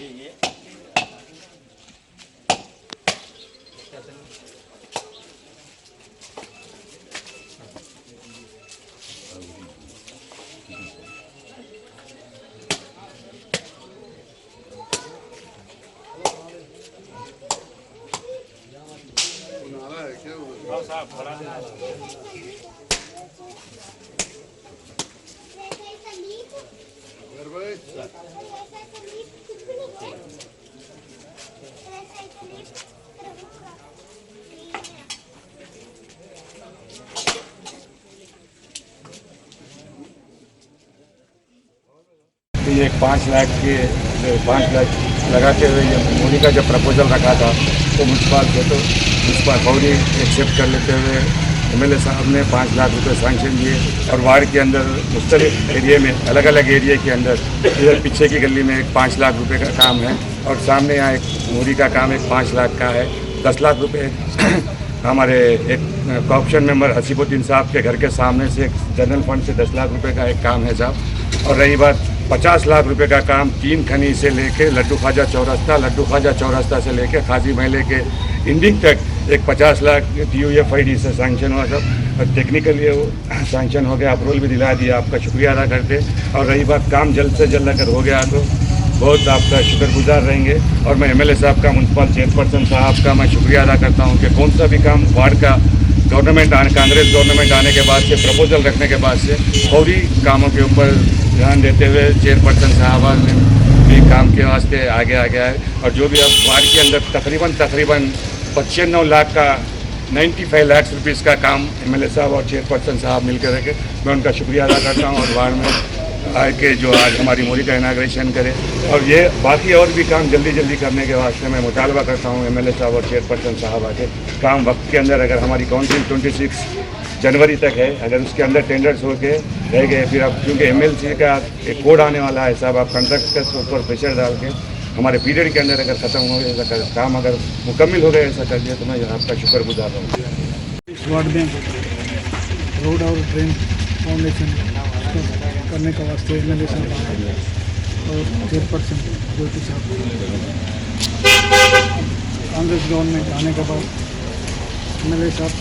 예예. 아, 사, 바람. ये पाँच लाख के पाँच लाख लगाते हुए ये मोदी का जब प्रपोजल रखा था तो म्यूनसिपाल थे तो म्यूनसिपाल फौरी एक्सेप्ट कर लेते हुए एम एल साहब ने पाँच लाख रुपए सैंक्शन दिए और वार्ड के अंदर, मुख्तलिफ़ एरिए में अलग अलग एरिए के अंदर, इधर पीछे की गली में एक पाँच लाख रुपए का काम है और सामने यहाँ एक मोदी का काम एक पाँच लाख का है। दस लाख रुपए हमारे एक कॉप्शन मेंबर हसीबुद्दीन साहब के घर के सामने से एक जनरल फंड से दस लाख रुपए का एक काम है साहब। और रही बात, पचास लाख रुपए का काम तीन खनी से लेके लड्डू ख्वाजा चौरस्ता, लड्डू ख्वाजा चौरस्ता से लेके खाजी महले के इंडिंग तक एक पचास lakh D U F I D से सैंक्शन हुआ सब। और टेक्निकली वो सैंक्शन हो गया अप्रूवल भी दिला दिया आपका, शुक्रिया अदा करते और रही बात, काम जल्द से जल्द अगर हो गया तो बहुत आपका शुक्रगुजार रहेंगे। और मैं एमएलए साहब का म्यूनसिपल चेयरपर्सन साहब का मैं शुक्रिया अदा करता हूँ कि कौन सा भी काम वार्ड का गवर्नमेंट आने, कांग्रेस गवर्नमेंट आने के बाद से प्रपोजल रखने के बाद से, फौरी कामों के ऊपर ध्यान देते हुए चेयरपर्सन साहबा ने भी काम के वास्ते आगे आ गया है। और जो भी अब वार्ड के अंदर तकरीबन तकरीबन पचानवे लाख का 95 लाख रुपीस का काम एमएलए साहब और चेयरपर्सन साहब मिलकर रखे। मैं उनका शुक्रिया अदा करता हूँ और वार्ड में आके जो आज हमारी मोदी का इनाग्रेशन करे। और ये बाकी और भी काम जल्दी जल्दी करने के वास्ते मैं मुतालबा करता हूँ एमएलए साहब और चेयरपर्सन साहब आके। काम वक्त के अंदर अगर हमारी काउंसिल 26 जनवरी तक है, अगर उसके अंदर टेंडर्स होके रह गए, फिर अब क्योंकि एमएलसी का एक कोड आने वाला है, साहब आप कंट्रक्टर्स के ऊपर प्रेशर डाल के हमारे पीरियड के अंदर अगर ख़त्म हो गया ऐसा काम अगर मुकम्मल हो गया ऐसा कर दिया तो मैं आपका शुक्र गुजार रहा हूँ। वार्ड में रोड और ड्रेन फाउंडेशन करने का वास्ते एम एल ए साहब और चेयरपर्सन ज्योति साहब। कांग्रेस गवर्नमेंट आने के बाद एम एल ए साहब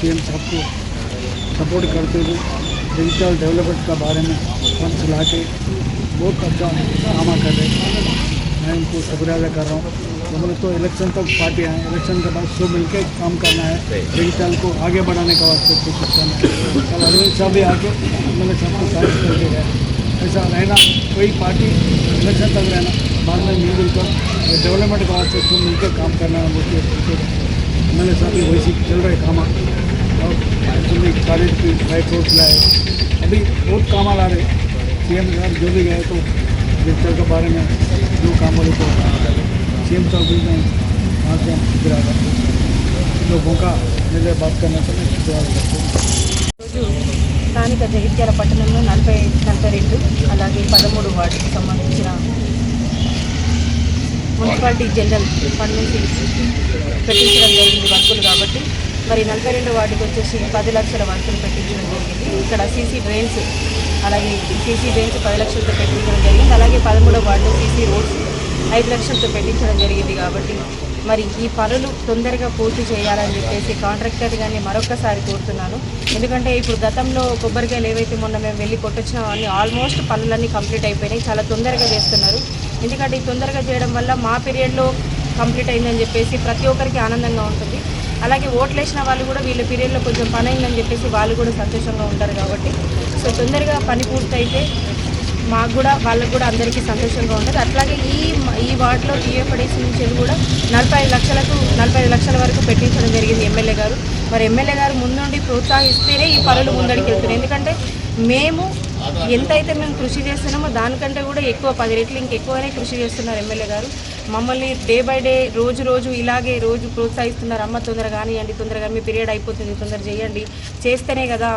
सी साहब को सपोर्ट करते हुए डिजिटल डेवलपमेंट का बारे में फंड्स ला के बहुत अच्छा काम कर रहे हैं। मैं शुक्रिया अदा कर रहा हूँ। हम लोग तो इलेक्शन तक पार्टी आए इलेक्शन के बाद सब मिलकर काम करना है। डिजिटल को आगे बढ़ाने का वास्ते कोशिश करना है। कल अरविंद साहब भी आके मैंने सबको साइज़ करके गए ऐसा रहना, कोई पार्टी इलेक्शन तक रहना, बाद में मिलजुल कर डेवलपमेंट के वास्ते सब मिलकर काम करना है। मुझे मैंने साथ ही वैसे चल रहे काम। और कॉलेज की फ़्लाइट रोड लाए, अभी बहुत काम आ रहे सी एम साहब जो भी गए तो डिजिटल के बारे में जो काम वाले को सी एम साहब भी मैं वहाँ से गिरा लोगों का मेरे बात करना चाहिए शुक्रिया करते हैं రోజు స్థానిక జగిత్యాల పట్టణంలో నలభై నలభై రెండు అలాగే పదమూడు వార్డుకు సంబంధించిన మున్సిపాలిటీ జనరల్ ఫండ్ నుంచి పెట్టించడం జరిగింది వర్కులు కాబట్టి మరి నలభై రెండు వార్డుకి వచ్చేసి పది లక్షల వర్కులు పెట్టించడం జరిగింది. ఇక్కడ సీసీ డ్రైన్స్ అలాగే సీసీ డ్రైన్స్ పది లక్షలతో పెట్టించడం జరిగింది. అలాగే పదమూడవ వార్డు సీసీ రోడ్స్ ఐదు లక్షలతో పెట్టించడం జరిగింది కాబట్టి మరి ఈ పనులు తొందరగా పూర్తి చేయాలని చెప్పేసి కాంట్రాక్టర్ గారిని మరొకసారి కోరుతున్నాను. ఎందుకంటే ఇప్పుడు గతంలో కొబ్బరికాయలు ఏవైతే మొన్న మేము వెళ్ళి కొట్టొచ్చినా అన్ని ఆల్మోస్ట్ పనులన్నీ కంప్లీట్ అయిపోయినాయి. చాలా తొందరగా చేస్తున్నారు. ఎందుకంటే ఈ తొందరగా చేయడం వల్ల మా పీరియడ్లో కంప్లీట్ అయిందని చెప్పేసి ప్రతి ఒక్కరికి ఆనందంగా ఉంటుంది. అలాగే ఓట్లు వేసిన వాళ్ళు కూడా వీళ్ళ పీరియడ్లో కొంచెం పని అయిందని చెప్పేసి వాళ్ళు కూడా సంతోషంగా ఉంటారు కాబట్టి. సో తొందరగా పని పూర్తయితే మాకు కూడా వాళ్ళకు కూడా అందరికీ సంతోషంగా ఉంటుంది. అట్లాగే ఈ ఈ వార్డులో టీఎఫ్ఐడిసి నుంచి కూడా నలభై ఐదు లక్షలకు నలభై లక్షల వరకు పెట్టించడం జరిగింది ఎమ్మెల్యే గారు. మరి ఎమ్మెల్యే గారు ముందుండి ప్రోత్సహిస్తేనే ఈ పనులు ముందడికి వెళ్తున్నాయి. ఎందుకంటే మేము ఎంతైతే మేము కృషి చేస్తున్నామో దానికంటే కూడా ఎక్కువ పది రెట్లు ఇంకెక్కువనే కృషి చేస్తున్నారు ఎమ్మెల్యే గారు. మమ్మల్ని డే బై డే రోజు రోజు ఇలాగే రోజు ప్రోత్సహిస్తున్నారు అమ్మ తొందరగా కానివ్వండి తొందరగా మీ పీరియడ్ అయిపోతుంది తొందర చేయండి. చేస్తేనే కదా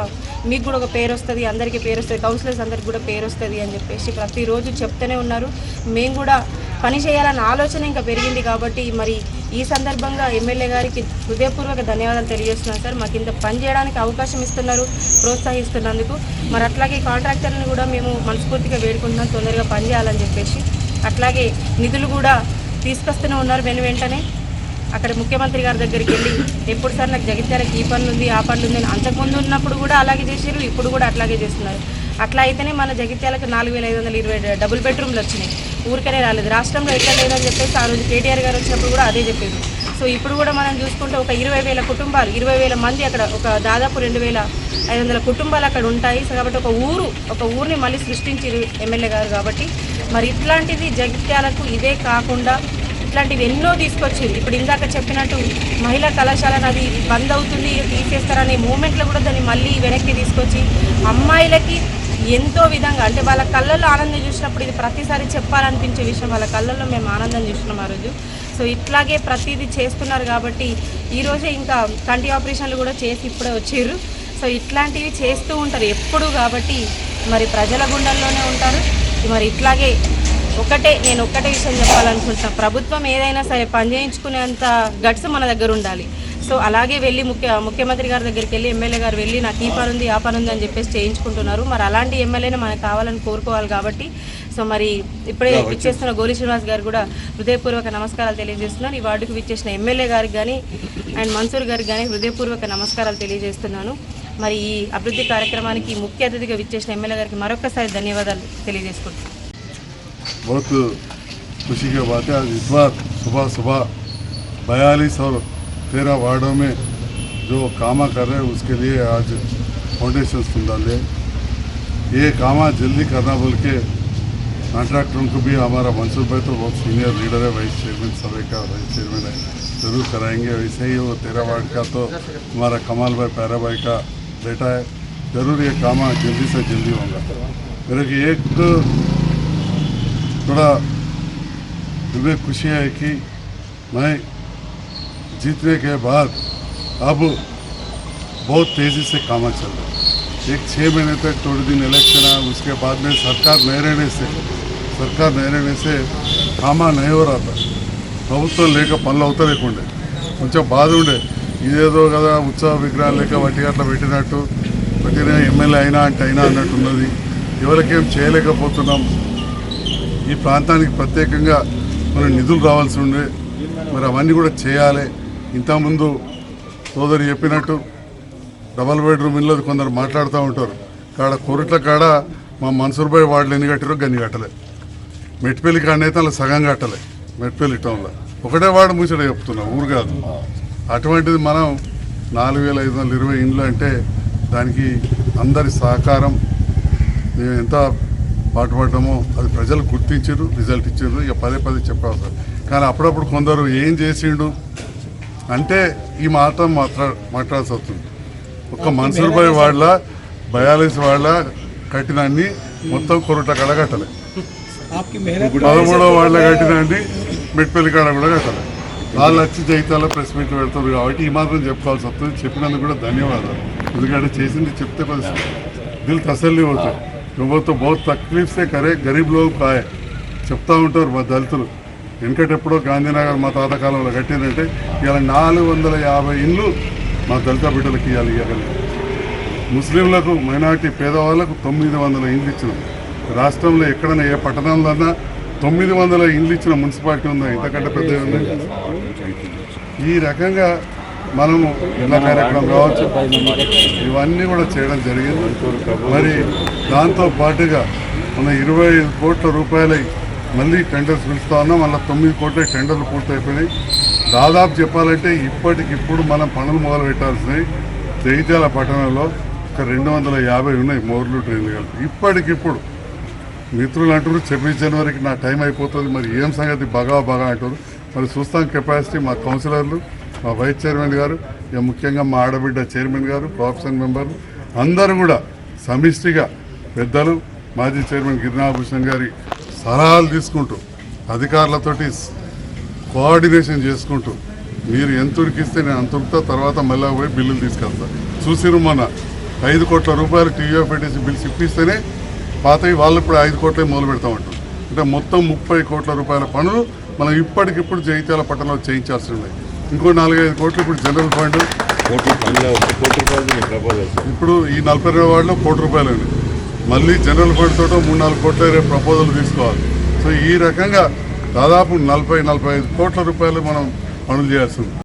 మీకు కూడా ఒక పేరు వస్తుంది అందరికీ పేరు వస్తుంది కౌన్సిలర్స్ అందరికి కూడా పేరు వస్తుంది అని చెప్పేసి ప్రతిరోజు చెప్తూనే ఉన్నారు. మేము కూడా పని చేయాలన్న ఆలోచన ఇంకా పెరిగింది కాబట్టి మరి ఈ సందర్భంగా ఎమ్మెల్యే గారికి హృదయపూర్వక ధన్యవాదాలు తెలియజేస్తున్నాను సార్. మాకు ఇంత పని చేయడానికి అవకాశం ఇస్తున్నారు ప్రోత్సహిస్తున్నందుకు. మరి అట్లాగే కాంట్రాక్టర్ని కూడా మేము మనస్ఫూర్తిగా వేడుకుంటున్నాం తొందరగా పని చేయాలని చెప్పేసి. అట్లాగే నిధులు కూడా తీసుకొస్తూనే ఉన్నారు వెను వెంటనే. అక్కడ ముఖ్యమంత్రి గారి దగ్గరికి వెళ్ళి ఎప్పుడు సార్ నాకు జగిత్యాలకు ఈ పనులు ఉంది ఆ పనులు ఉంది అని అంతకుముందు ఉన్నప్పుడు కూడా అలాగే చేశారు ఇప్పుడు కూడా అట్లాగే చేస్తున్నారు. అట్లా అయితేనే మన జగిత్యాలకు నాలుగు వేల ఐదు వందల ఇరవై డబుల్ బెడ్రూమ్లు వచ్చినాయి. ఊరికనే రాలేదు. రాష్ట్రంలో ఎక్కడ లేదని చెప్పేసి ఆ రోజు కేటీఆర్ గారు వచ్చినప్పుడు కూడా అదే చెప్పారు సో ఇప్పుడు కూడా మనం చూసుకుంటే ఒక ఇరవై వేల కుటుంబాలు ఇరవై వేల మంది అక్కడ ఒక దాదాపు రెండు వేల ఐదు వందల కుటుంబాలు అక్కడ ఉంటాయి. సో కాబట్టి ఒక ఊరు ఒక ఊరిని మళ్ళీ సృష్టించారు ఎమ్మెల్యే గారు కాబట్టి మరి ఇట్లాంటిది జగిత్యాలకు ఇదే కాకుండా ఇట్లాంటివి ఎన్నో తీసుకొచ్చింది. ఇప్పుడు ఇందాక చెప్పినట్టు మహిళా కళాశాల అది బంద్ అవుతుంది తీసేస్తారనే మూమెంట్లో కూడా దాన్ని మళ్ళీ వెనక్కి తీసుకొచ్చి అమ్మాయిలకి ఎంతో విధంగా అంటే వాళ్ళ కళ్ళల్లో ఆనందం చూసినప్పుడు ఇది ప్రతిసారి చెప్పాలనిపించే విషయం వాళ్ళ కళ్ళల్లో మేము ఆనందం చూసినాం ఆ రోజు. సో ఇట్లాగే ప్రతిదీ చేస్తున్నారు కాబట్టి ఈరోజే ఇంకా కంటి ఆపరేషన్లు కూడా చేసి ఇప్పుడే వచ్చారు. సో ఇట్లాంటివి చేస్తూ ఉంటారు ఎప్పుడు కాబట్టి మరి ప్రజల గుండెల్లోనే ఉంటారు. మరి ఇట్లాగే ఒకటే నేను ఒక్కటే విషయం చెప్పాలనుకుంటున్నా. ప్రభుత్వం ఏదైనా సరే పని చేయించుకునేంత గట్స్ మన దగ్గర ఉండాలి. సో అలాగే వెళ్ళి ముఖ్య ముఖ్యమంత్రి గారి దగ్గరికి వెళ్ళి ఎమ్మెల్యే గారు వెళ్ళి నాకు ఈ పని ఉంది ఆ పని ఉంది అని చెప్పేసి చేయించుకుంటున్నారు. మరి అలాంటి ఎమ్మెల్యేనే మనకు కావాలని కోరుకోవాలి కాబట్టి సో మరి ఇప్పుడే విచ్చేస్తున్న గోలి శ్రీనివాస్ గారు కూడా హృదయపూర్వక నమస్కారాలు తెలియజేస్తున్నారు. ఈ వార్డుకు విచ్చేసిన ఎమ్మెల్యే గారికి కానీ అండ్ మన్సూర్ గారికి కానీ హృదయపూర్వక నమస్కారాలు తెలియజేస్తున్నాను. మరి ఈ అభివృద్ధి కార్యక్రమానికి ముఖ్య అతిథిగా విచ్చేసిన ఎమ్మెల్యే గారికి మరొకసారి ధన్యవాదాలు తెలియజేసుకుంటున్నాను बहुत खुशी की बात है आज इस बार सुबह सुबह बयालीस और तेरह वार्डों में जो कामा कर रहे हैं उसके लिए आज फाउंडेशन तुम डाले ये कामा जल्दी करना बोल के कॉन्ट्रैक्टरों को भी हमारा मंसूर भाई तो बहुत सीनियर लीडर है वाइस चेयरमैन सभा का वाइस चेयरमैन है जरूर कराएंगे वैसे ही वो तेरह वार्ड का तो हमारा कमाल भाई पैरा भाई का बेटा है जरूर ये कामा जल्दी से जल्दी होगा मेरे को एक थोड़ा दिल में खुशी है कि मैं जीतने के बाद अब बहुत तेज़ी से काम चल रहा है एक छः महीने तक थोड़े दिन इलेक्शन है उसके बाद में सरकार नहीं रहने से सरकार नहीं रहने से कामा नहीं हो रहा था ప్రభుత్వం లేక పనులు అవుతా లేకుండే కొంచెం బాధ ఉండే ఇదేదో కదా ఉత్సవ విగ్రహాలు లేక వట్టి అట్లా పెట్టినట్టు. పెట్టిన ఎమ్మెల్యే అయినా అంటే అయినా అన్నట్టు ఉన్నది. ఎవరికేం చేయలేకపోతున్నాం. ఈ ప్రాంతానికి ప్రత్యేకంగా మనం నిధులు రావాల్సి ఉండే. మరి అవన్నీ కూడా చేయాలి. ఇంతకుముందు సోదరి చెప్పినట్టు డబల్ బెడ్రూమ్ ఇల్లు కొందరు మాట్లాడుతూ ఉంటారు. కాడ కొరట్ల కాడ మా మన్సూర్భాయ్ వాళ్ళు ఎన్ని కట్టారో గన్ని కట్టలే. మెట్పల్లి కాడనైతే అలా సగం కట్టలే. మెట్పల్లి టౌన్లో. ఒకటే వాడు ముచ్చట చెప్తున్నాం ఊరు కాదు. అటువంటిది మనం నాలుగు వేల ఐదు వందల ఇరవై ఇండ్లు అంటే దానికి అందరి సహకారం మేము ఎంత పాటుపడ్డామో అది ప్రజలు గుర్తించారు రిజల్ట్ ఇచ్చారు ఇక పదే పదే చెప్పవసరం కానీ అప్పుడప్పుడు కొందరు ఏం చేసిండు అంటే ఈ మాట మాట్లా మాట్లాడాల్సి వస్తుంది. ఒక్క మన్సూర్ భాయ్ వాళ్ళ బయాలిస్ వాళ్ళ కట్టినాన్ని మొత్తం కొరట కడ కట్టలే. పదమూడవ వాళ్ళ కట్టినాన్ని మెట్పల్లి కాడ కూడా కట్టాలి. వాళ్ళు వచ్చి జైతాలో ప్రెస్ మీట్లు పెడతారు కాబట్టి ఈ మాత్రం చెప్పుకోవాల్సి వస్తుంది. చెప్పినందుకు కూడా ధన్యవాదాలు. ఎందుకంటే చేసింది చెప్తే కొంచెం దిల్ తసల్లి అవుతాయి నువ్వుతో బహుత్ తక్లీఫ్సే కరే గరీబ్ లోపు కాయ. చెప్తా ఉంటారు మా దళితులు. వెనకటెప్పుడో గాంధీనగర్ మా తాత కాలంలో కట్టిందంటే ఇవాళ నాలుగు వందల యాభై ఇండ్లు మా దళిత బిడ్డలకి ఇవ్వాలి ఇవ్వగలిగారు ముస్లింలకు మైనార్టీ పేదవాళ్ళకు తొమ్మిది వందల ఇండ్లు ఇచ్చినాం. రాష్ట్రంలో ఎక్కడైనా ఏ పట్టణంలో అన్నా తొమ్మిది వందల ఇండ్లు ఇచ్చిన మున్సిపాలిటీ ఉందా ఇంతకంటే పెద్ద ఉంది ఈ రకంగా మనము ఇళ్ళ కార్యక్రమం కావచ్చు ఇవన్నీ కూడా చేయడం జరిగింది. మరి దాంతో పాటుగా మన ఇరవై ఐదు కోట్ల రూపాయలై మళ్ళీ టెండర్స్ పిలుస్తా ఉన్నాం. మళ్ళీ తొమ్మిది కోట్ల టెండర్లు పూర్తయిపోయినాయి. దాదాపు చెప్పాలంటే ఇప్పటికిప్పుడు మనం పనులు మొదలు పెట్టాల్సినవి జగిత్యాల పట్టణంలో ఒక రెండు వందల యాభై ఉన్నాయి మోర్లు ట్రైన్లు కలిపి. ఇప్పటికిప్పుడు మిత్రులు అంటారు ఛబ్బీస్ జనవరికి నా టైం అయిపోతుంది మరి ఏం సంగతి? బాగా బాగా అంటారు మరి చూస్తాం కెపాసిటీ మా కౌన్సిలర్లు మా వైస్ చైర్మన్ గారు ఇక ముఖ్యంగా మా ఆడబిడ్డ చైర్మన్ గారు ప్రొఫెషన్ మెంబర్లు అందరూ కూడా సమిష్టిగా పెద్దలు మాజీ చైర్మన్ గిరినాభూషణ్ గారి సలహాలు తీసుకుంటూ అధికారులతోటి కోఆర్డినేషన్ చేసుకుంటూ మీరు ఎంత ఉడికిస్తే నేను అంత ఉడుకుతా తర్వాత మళ్ళీ పోయి బిల్లులు తీసుకెళ్తా. చూసిరు మొన్న ఐదు కోట్ల రూపాయలు టీయూఎఫ్ఐటీసీ బిల్స్ ఇప్పిస్తేనే పాతవి వాళ్ళు ఇప్పుడు ఐదు కోట్లే మొదలు పెడతామంటారు అంటే మొత్తం ముప్పై కోట్ల రూపాయల పనులు మనం ఇప్పటికిప్పుడు జగిత్యాల పట్టణంలో చేయించాల్సి ఉన్నాయి ఇంకో నాలుగైదు కోట్లు ఇప్పుడు జనరల్ ఫండ్. ఇప్పుడు ఈ నలభై రెండు వార్డులో కోటి రూపాయలు ఉంది మళ్ళీ జనరల్ ఫండ్ తోటో మూడు నాలుగు కోట్ల రేపు ప్రపోజల్ తీసుకోవాలి. సో ఈ రకంగా దాదాపు నలభై నలభై ఐదు కోట్ల రూపాయలు మనం పనులు చేయాల్సి ఉంది.